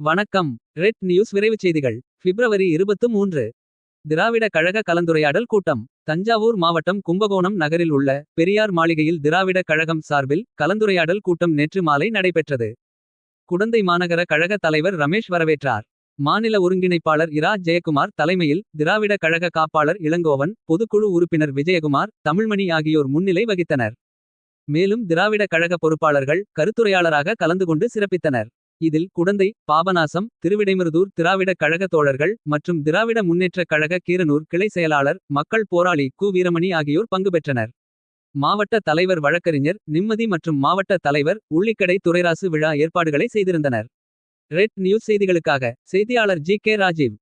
வணக்கம். Red news விரைவுச் செய்திகள். பிப்ரவரி இருபத்து மூன்று. திராவிட கழக கலந்துரையாடல் கூட்டம். தஞ்சாவூர் மாவட்டம் கும்பகோணம் நகரில் உள்ள பெரியார் மாளிகையில் திராவிட கழகம் சார்பில் கலந்துரையாடல் கூட்டம் நேற்று மாலை நடைபெற்றது. குடந்தை மாநகர கழக தலைவர் ரமேஷ் வரவேற்றார். மாநில ஒருங்கிணைப்பாளர் இரா. ஜெயக்குமார் தலைமையில் திராவிட கழக காப்பாளர் இளங்கோவன் பொதுக்குழு உறுப்பினர் விஜயகுமார் தமிழ்மணி ஆகியோர் முன்னிலை வகித்தனர். மேலும் திராவிட கழக பொறுப்பாளர்கள் கருத்துரையாளராக கலந்து கொண்டு சிறப்பித்தனர். இதில் குடந்தை பாபநாசம் திருவிடைமருதூர் திராவிட கழக தோழர்கள் மற்றும் திராவிட முன்னேற்ற கழக கீரனூர் கிளை செயலாளர் மக்கள் போராளி கு. வீரமணி ஆகியோர் பங்கு பெற்றனர். மாவட்ட தலைவர் வழக்கறிஞர் நிம்மதி மற்றும் மாவட்ட தலைவர் உள்ளிக்கடை துறைராசு விழா ஏற்பாடுகளை செய்திருந்தனர். ரெட் நியூஸ் செய்திகளுக்காக செய்தியாளர் ஜி. கே. ராஜீவ்.